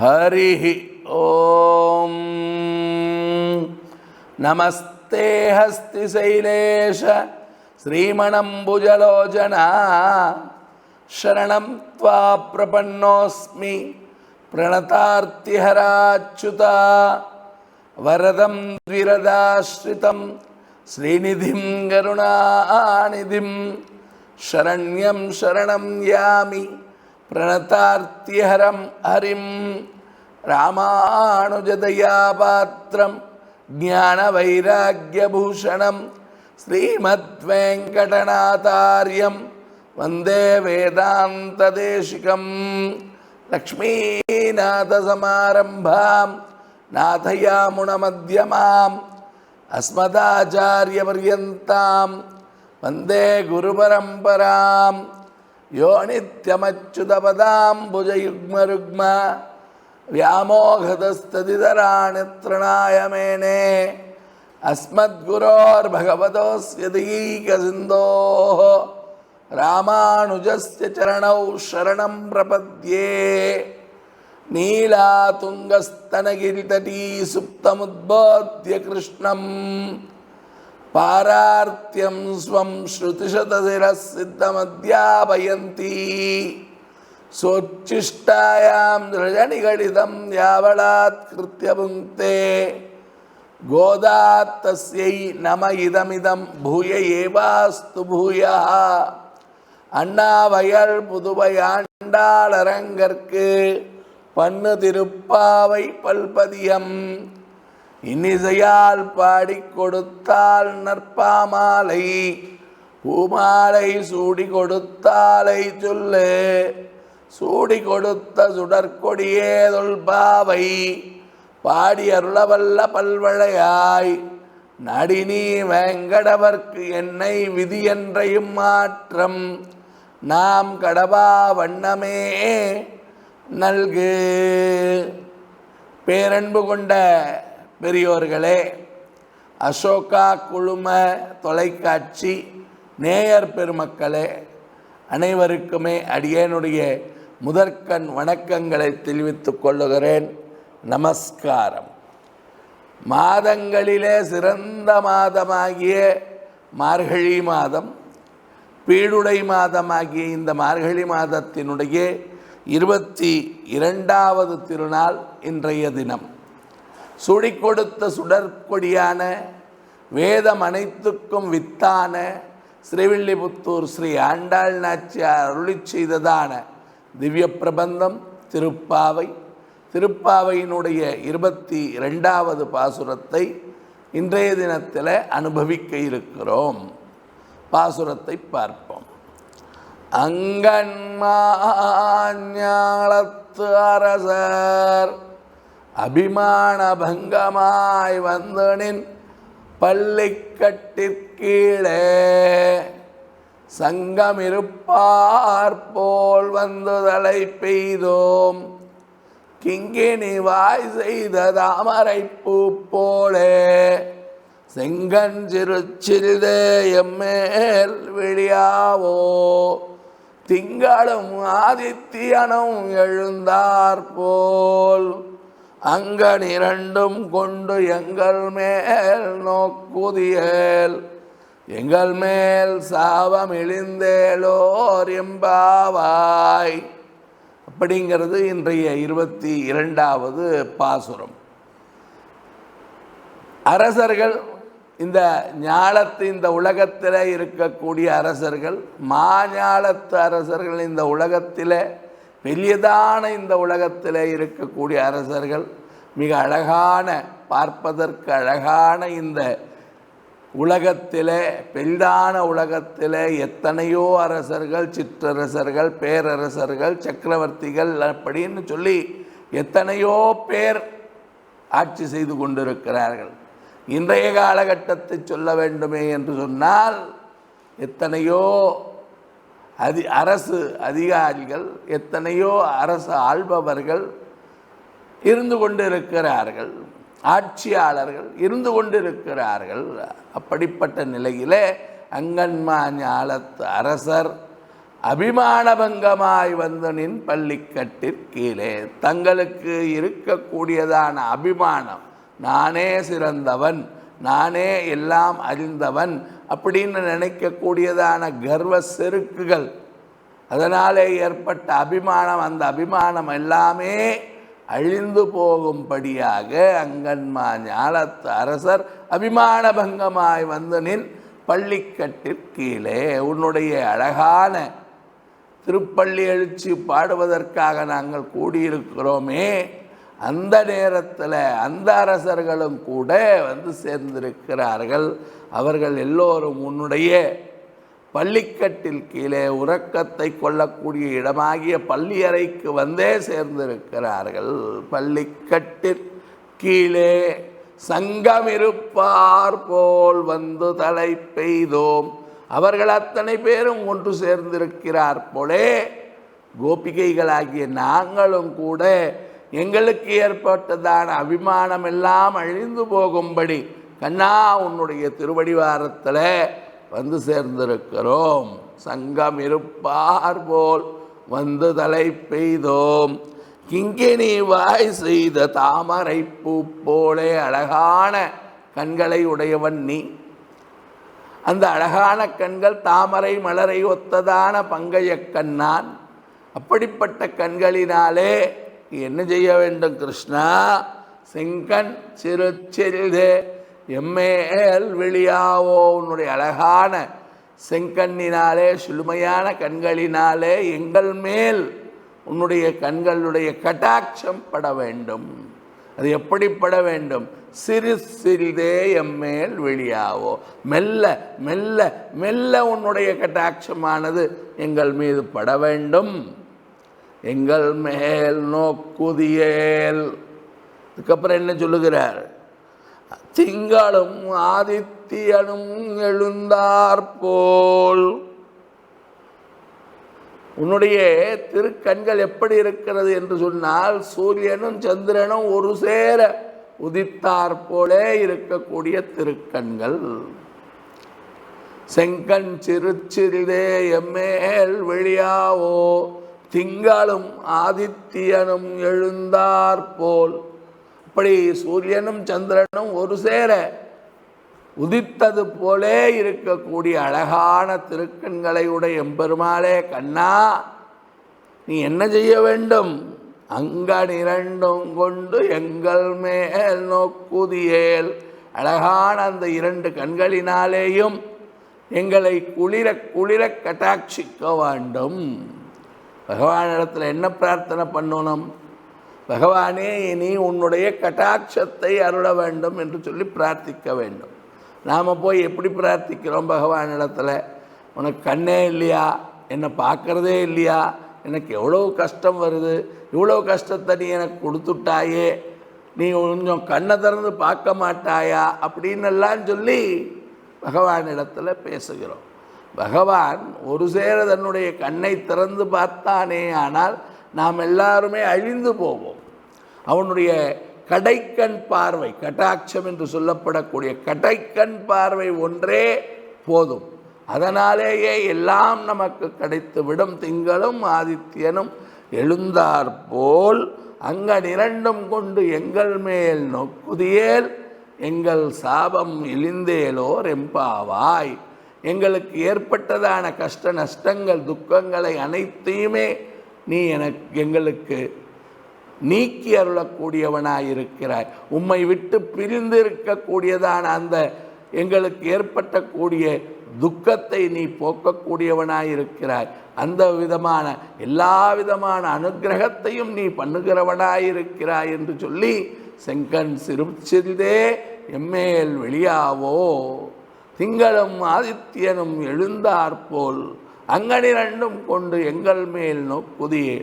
हरिः ॐ नमस्ते हस्तिशैलेश श्रीमणम्बुजलोचना शरणं त्वा प्रपन्नोऽस्मि प्रणतार्तिहराच्युता वरदं द्विरदाश्रितं श्रीनिधिं करुणानिधिं शरण्यं शरणं यामि प्रणतार्तिहरं हरिं रामानुजदयापात्रं ज्ञानवैराग्यभूषणं श्रीमद्वेङ्कटनाथार्यं वन्दे वेदान्तदेशिकं लक्ष्मीनाथसमारम्भां नाथयामुणमध्यमाम् अस्मदाचार्यपर्यन्तां वन्दे गुरुपरम्परां ಯೋ ನಿತ್ಯಮಚ್ಯುತಪದಾಂಬುಜಯುಗ್ಮರುಗ್ಮ ವ್ಯಾಮೋಘತಸ್ತದಿಧರಾಣಿತೃಣಾಯ ಮೇನೆ ಅಸ್ಮದ್ಗುರೋರ್ಭಗವತೋಸ್ಯ ದೀಕಸಿಂಧೋ ರಾಮಾನುಜಸ್ಯ ಚರಣೌ ಶರಣಂ ಪ್ರಪದ್ಯೆ ನೀಲಾತುಂಗಸ್ತನಗಿರಿತಟೀ ಸುಪ್ತಮುದ್ಬೋಧ್ಯ ಕೃಷ್ಣಂ பாரார்த்தியம் ஸ்வம் ஸ்ருதிசதசிர சித்தமத்யாபயந்தி சொச்சிஷ்டாயாம் நிகடிதம் யாவளாத் கிருத்திய புங்கே கோதாத்தஸ்யை நம இதமிதம் பூய ஏவாஸ்து பூயா அண்ணாவையர் புதுவை ஆண்டாளரங்கற்கு பண்ணு திருப்பாவை பல்பதியம். இன்னிசையால் பாடி கொடுத்தால் நற்பாமாலை பூமாலை சூடி கொடுத்தாலை சொல்லு. சூடி கொடுத்த சுடற்கொடியே தொல்பாவை பாடி அருளவல்ல பல்வளையாய். நடினி வேங்கடவர்க்கு என்னை விதி என்றையும் மாற்றம். நாம் கடவா வண்ணமே நல்கு. பேரன்பு கொண்ட பெரியோர்களே அசோகா குழும தொலைக்காட்சி நேயர் பெருமக்களே அனைவருக்குமே அடியேனுடைய முதற்கண் வணக்கங்களை தெரிவித்துக் கொள்ளுகிறேன். நமஸ்காரம். மாதங்களிலே சிறந்த மாதமாகிய மார்கழி மாதம் பீடுடை மாதமாகிய இந்த மார்கழி மாதத்தினுடைய இருபத்தி இரண்டாவது திருநாள் இன்றைய தினம். சுழி கொடுத்த சுடற்கொடியான வேதம் அனைத்துக்கும் வித்தான ஸ்ரீவில்லிபுத்தூர் ஸ்ரீ ஆண்டாள் நாச்சியார் அருளி செய்ததான திவ்ய பிரபந்தம் திருப்பாவை திருப்பாவையினுடைய இருபத்தி ரெண்டாவது பாசுரத்தை இன்றைய தினத்தில் அனுபவிக்க இருக்கிறோம். பாசுரத்தை பார்ப்போம். அங்கன்மாஞாலத்து அரசர் அபிமான பங்கமாய் வந்தனின் பள்ளிக்கட்டிற்கீழே சங்கமிருப்பார் போல் வந்து தலை பெய்தோம். கிங்கினி வாய் செய்த தாமரை பூ போலே செங்கஞ்சிருச்சிறிதே எம்மேல் விழியாவோ. திங்களும் ஆதித்யனும் எழுந்தார்போல் போல் அங்கன் இரண்டும் கொண்டு எங்கள் மேல் நோக்குதியேல். எங்கள் மேல் சாபம் இழிந்தேலோர் எம்பாவாய். அப்படிங்கிறது இன்றைய இருபத்தி இரண்டாவது பாசுரம். அரசர்கள் இந்த ஞாலத்து இந்த உலகத்தில் இருக்கக்கூடிய அரசர்கள் மாஞாலத்து அரசர்கள் இந்த உலகத்தில் பெரியதான இந்த உலகத்தில் இருக்கக்கூடிய அரசர்கள் மிக அழகான பார்ப்பதற்கு அழகான இந்த உலகத்தில் பெரிதான உலகத்தில் எத்தனையோ அரசர்கள் சிற்றரசர்கள் பேரரசர்கள் சக்கரவர்த்திகள் அப்படின்னு சொல்லி எத்தனையோ பேர் ஆட்சி செய்து கொண்டிருக்கிறார்கள். இன்றைய காலகட்டத்தை சொல்ல வேண்டுமே என்று சொன்னால் எத்தனையோ அதி அரசு அதிகாரிகள் எத்தனையோ அரசு ஆள்பவர்கள் இருந்து கொண்டிருக்கிறார்கள். ஆட்சியாளர்கள் இருந்து கொண்டிருக்கிறார்கள். அப்படிப்பட்ட நிலையிலே அங்கன்மா ஞாலத்து அரசர் அபிமானபங்கமாய் வந்து நின் பள்ளிக்கட்டிற்கீழே தங்களுக்கு இருக்கக்கூடியதான அபிமானம் நானே சிறந்தவன் நானே எல்லாம் அறிந்தவன் அப்படின்னு நினைக்கக்கூடியதான கர்வ செருக்குகள். அதனாலே ஏற்பட்ட அபிமானம் அந்த அபிமானம் எல்லாமே அழிந்து போகும்படியாக அங்கன்மா ஞாலத்து அரசர் அபிமான பங்கமாய் வந்து நின் பள்ளிக்கட்டிற்கீழே உன்னுடைய அழகான திருப்பள்ளி எழுச்சி பாடுவதற்காக நாங்கள் கூடியிருக்கிறோமே. அந்த நேரத்தில் அந்த அரசர்களும் கூட வந்து சேர்ந்திருக்கிறார்கள். அவர்கள் எல்லோரும் உன்னுடைய பள்ளிக்கட்டில் கீழே உறக்கத்தை கொள்ளக்கூடிய இடமாகிய பள்ளியறைக்கு வந்தே சேர்ந்திருக்கிறார்கள். பள்ளிக்கட்டில் கீழே சங்கமிருப்பார் போல் வந்து தலை பெய்தோம். அவர்கள் அத்தனை பேரும் ஒன்று சேர்ந்திருக்கிறார் போலே. கோபிகைகளாகிய நாங்களும் கூட எங்களுக்கு ஏற்பட்டதான அபிமானம் எல்லாம் அழிந்து போகும்படி கண்ணா உன்னுடைய திருவடிவாரத்தில் வந்து சேர்ந்திருக்கிறோம். சங்கம் இருப்பார் போல் வந்து தலை பெய்தோம். கிங்கினி வாய் செய்த தாமரை பூ போலே அழகான கண்களை உடையவன் நீ. அந்த அழகான கண்கள் தாமரை மலரை ஒத்ததான பங்கைய கண்ணான். அப்படிப்பட்ட கண்களினாலே என்ன செய்ய வேண்டும் கிருஷ்ணா? செங்கண் சிறு சிறிதே எம்மேல் வெளியாவோ உன்னுடைய அழகான செங்கண்ணினாலே சுழுமையான கண்களினாலே எங்கள் மேல் உன்னுடைய கண்களுடைய கட்டாட்சம் பட வேண்டும். அது எப்படி பட வேண்டும்? சிறு சிறிதே எம்மேல் வெளியாவோ மெல்ல மெல்ல மெல்ல உன்னுடைய கட்டாட்சமானது எங்கள் மீது பட வேண்டும். எங்கள் மேல் நோக்குதியேல். அதுக்கப்புறம் என்ன சொல்லுகிறார்? திங்களும் ஆதித்யனும் எழுந்தாற்போல். உன்னுடைய திருக்கண்கள் எப்படி இருக்கிறது என்று சொன்னால் சூரியனும் சந்திரனும் ஒரு சேர உதித்தார் போலே இருக்கக்கூடிய திருக்கண்கள். செங்கண் சிறு சிறிதே எம்மேல் வெளியாவோ திங்களும் ஆதித்யனும் எழுந்தார் போல். அப்படி சூரியனும் சந்திரனும் ஒரு சேர உதித்தது போலே இருக்கக்கூடிய அழகான திருக்கண்களை உடைய எம்பெருமாளே கண்ணா நீ என்ன செய்ய வேண்டும்? அங்கன் இரண்டும் கொண்டு எங்கள் மேல் நோக்குதியேல். அழகான அந்த இரண்டு கண்களினாலேயும் எங்களை குளிர குளிர கட்டாட்சிக்க வேண்டும். பகவானிடத்தில் என்ன பிரார்த்தனை பண்ணணும்? பகவானே நீ உன்னுடைய கட்டாட்சத்தை அருள வேண்டும் என்று சொல்லி பிரார்த்திக்க வேண்டும். நாம் போய் எப்படி பிரார்த்திக்கிறோம் பகவானிடத்தில் உனக்கு கண்ணே இல்லையா? என்னை பார்க்குறதே இல்லையா? எனக்கு எவ்வளோ கஷ்டம் வருது? இவ்வளோ கஷ்டத்தை நீ எனக்கு கொடுத்துட்டாயே. நீ கொஞ்சம் கண்ணை திறந்து பார்க்க மாட்டாயா? அப்படின்னு எல்லாம் சொல்லி பகவானிடத்தில் பேசுகிறோம். பகவான் ஒரு சேர தன்னுடைய கண்ணை திறந்து பார்த்தானே ஆனால் நாம் எல்லாருமே அழிந்து போவோம். அவனுடைய கடைக்கண் பார்வை கட்டாட்சம் என்று சொல்லப்படக்கூடிய கடைக்கண் பார்வை ஒன்றே போதும். அதனாலேயே எல்லாம் நமக்கு கிடைத்துவிடும் திங்களும் ஆதித்யனும் எழுந்தாற்போல் அங்கன் இரண்டும் கொண்டு எங்கள் மேல் நொக்குதியேல் எங்கள் சாபம் இழிந்தேலோர் எம்பாவாய் எங்களுக்கு ஏற்பட்டதான கஷ்ட நஷ்டங்கள் துக்கங்களை அனைத்தையுமே நீ எனக்கு எங்களுக்கு நீக்கி அருளக்கூடியவனாயிருக்கிறாய். உம்மை விட்டு பிரிந்து இருக்கக்கூடியதான அந்த எங்களுக்கு ஏற்பட்டக்கூடிய துக்கத்தை நீ போக்கக்கூடியவனாயிருக்கிறாய். அந்த விதமான எல்லா விதமான அனுக்கிரகத்தையும் நீ பண்ணுகிறவனாயிருக்கிறாய் என்று சொல்லி செங்கன் சிறு சிறிதே எம்மேல் வெளியாவோ. திங்களும் ஆதித்யனும் எழுந்தாற்போல் அங்கனிரண்டும் கொண்டு எங்கள் மேல் நோக்குதியே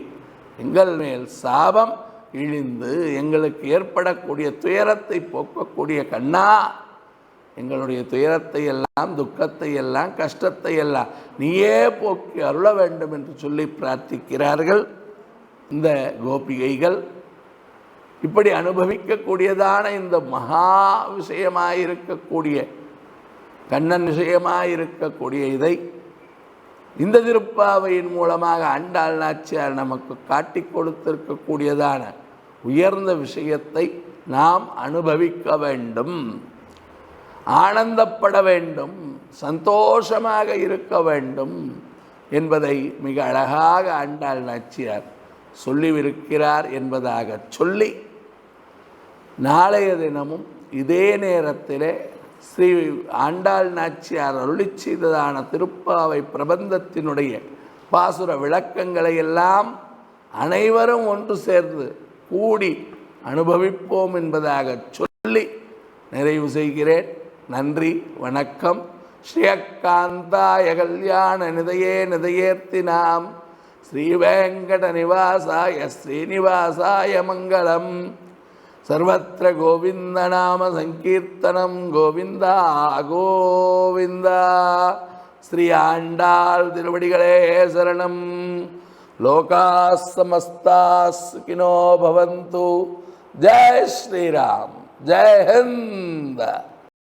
எங்கள் மேல் சாபம் இழிந்து எங்களுக்கு ஏற்படக்கூடிய துயரத்தை போக்கக்கூடிய கண்ணா. எங்களுடைய துயரத்தை எல்லாம் துக்கத்தை எல்லாம் கஷ்டத்தை எல்லாம் நீயே போக்கி அருள வேண்டும் என்று சொல்லி பிரார்த்திக்கிறார்கள் இந்த கோபிகைகள். இப்படி அனுபவிக்கக்கூடியதான இந்த மகா விஷயமாயிருக்கக்கூடிய கண்ணன் விஷயமாக இருக்கக்கூடிய இதை இந்த திருப்பாவையின் மூலமாக அண்டாள் நாச்சியார் நமக்கு காட்டி கொடுத்திருக்கக்கூடியதான உயர்ந்த விஷயத்தை நாம் அனுபவிக்க வேண்டும். ஆனந்தப்பட வேண்டும் சந்தோஷமாக இருக்க வேண்டும் என்பதை மிக அழகாக ஆண்டாள் நாச்சியார் சொல்லிவிருக்கிறார் என்பதாக சொல்லி நாளைய தினமும் இதே நேரத்திலே ஸ்ரீ ஆண்டாள் நாச்சியார் அருளி செய்ததான திருப்பாவை பிரபந்தத்தினுடைய பாசுர விளக்கங்களை எல்லாம் அனைவரும் ஒன்று சேர்ந்து கூடி அனுபவிப்போம் என்பதாக சொல்லி நிறைவு செய்கிறேன். நன்றி வணக்கம். ஸ்ரீயக்காந்தாய கல்யாண நிதையே நிதையேர்த்தினாம் ஸ்ரீவேங்கட நிவாசாய ஸ்ரீனிவாசாய மங்களம். సర్వత్ర గోవిందనామ సంకీర్తనం గోవింద గోవింద. శ్రీ ఆండాల్ తిరువడిగలే శరణం. లోకా సమస్తాస్కినో భవంతు. జై శ్రీరామ్. జై హింద్.